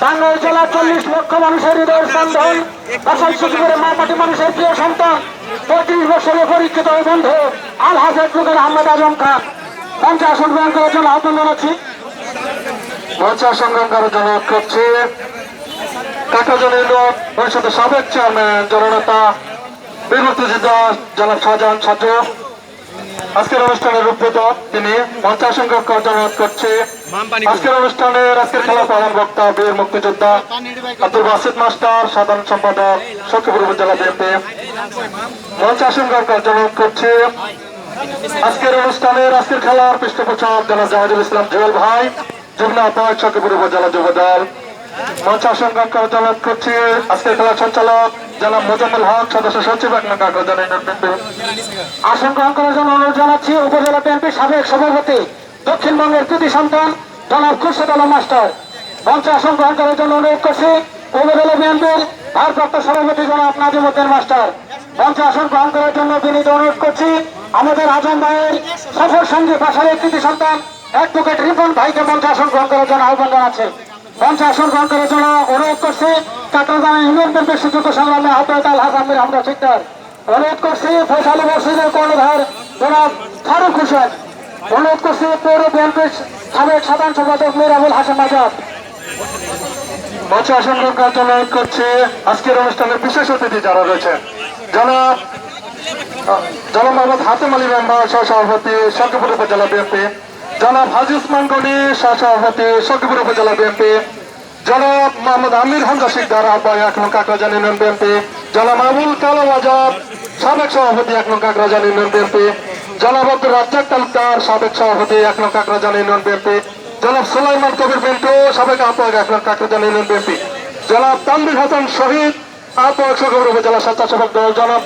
টাঙ্গাইল জেলার চল্লিশ লক্ষ মানুষের হৃদয়ের স্পন্দন মা মাটি মানুষের প্রিয় সন্তান, পঁয়ত্রিশ বছরের পরীক্ষিত বন্ধু আল হাজার যুগের আহমেদ আজম খান। মঞ্চে আসন করার জন্য আহ্বান জানাচ্ছি। মঞ্চে সংগ্রাম করার জন্য করছি। কাকাজনের লোক, পরিষদের সাবেক চেয়ারম্যান, জননেতা জনাব শাহজাহান আজকের অনুষ্ঠানের উদ্বোধক তিনি করার জন্য অনুরোধ করছি। আজকের অনুষ্ঠানের আজকের খেলা প্রধান বক্তা বীর মুক্তিযোদ্ধা আব্দুল বাসিদ মাস্টার সাধারণ সম্পাদক সখীপুর উপজেলা বিএনপি। করার জন্য অনুরোধ করছি। আজকের অনুষ্ঠানের আজকের খেলার পৃষ্ঠপোষক জনাব জাহাজুল ইসলাম জুয়েল ভাই যুগ্ম আহ্বায়ক সখীপুর উপজেলা যুব দল। মঞ্চ আসংখ্য করার করছি। আজকের খেলার সঞ্চালক জনাব মোজাম্মেল হক সদস্য সচিব এক নং আসন গ্রহণ করার জন্য অনুরোধ জানাচ্ছি, উপজেলা বিএনপির সাবেক সভাপতি দক্ষিণবঙ্গের কৃতি সন্তান জনাব খুরশেদ আলম মাস্টার। মঞ্চে আসন গ্রহণ করার জন্য অনুরোধ করছি, উপজেলা বিএনপির ভারপ্রাপ্ত সভাপতি জনাব নাজিমুদ্দিন মাস্টার। মঞ্চে আসন গ্রহণ করার জন্য বিনীত অনুরোধ করছি, আমাদের আজম ভাইয়ের সফর সঙ্গী পাশারের কৃতি সন্তান অ্যাডভোকেট রিপন ভাইকে মঞ্চে আসন গ্রহণ করার জন্য আহ্বান জানাচ্ছে। মঞ্চে আসন গ্রহণ করার জন্য অনুরোধ করছি কাকরাজানা ইউনিয়ন হাসান আজকের বিশেষ অতিথি যারা রয়েছেন, জনাব জনাব মোহাম্মদ হাতেম আলী মেম্বার, সহসভাপতি সখীপুর উপজেলা বিএনপি। জনাব হাজি উসমান গনি, সহসভাপতি সখীপুর উপজেলা বিএনপি। জনাব মোহাম্মদ আমির হামজা শিকদার, আহ্বায়ক এক নং কাকরাজান ইউনিয়ন বিএনপি। জনাব আবুল কালাম আজাদ, সাবেক সভাপতি এক নং কাকরাজান ইউনিয়ন বিএনপি। জনাব আব্দুল রাজ্জাক তালুকদার, সাবেক সভাপতি এক নং কাকরাজান ইউনিয়ন বিএনপি। জনাব সুলাইমান কবির পিন্টু, সাবেক আহ্বায়ক এক নং কাকরাজান ইউনিয়ন বিএনপি। জনাব তানবির হাসান শহীদ, আহ্বায়ক সখীপুর উপজেলা স্বেচ্ছাসেবক দল। জনাব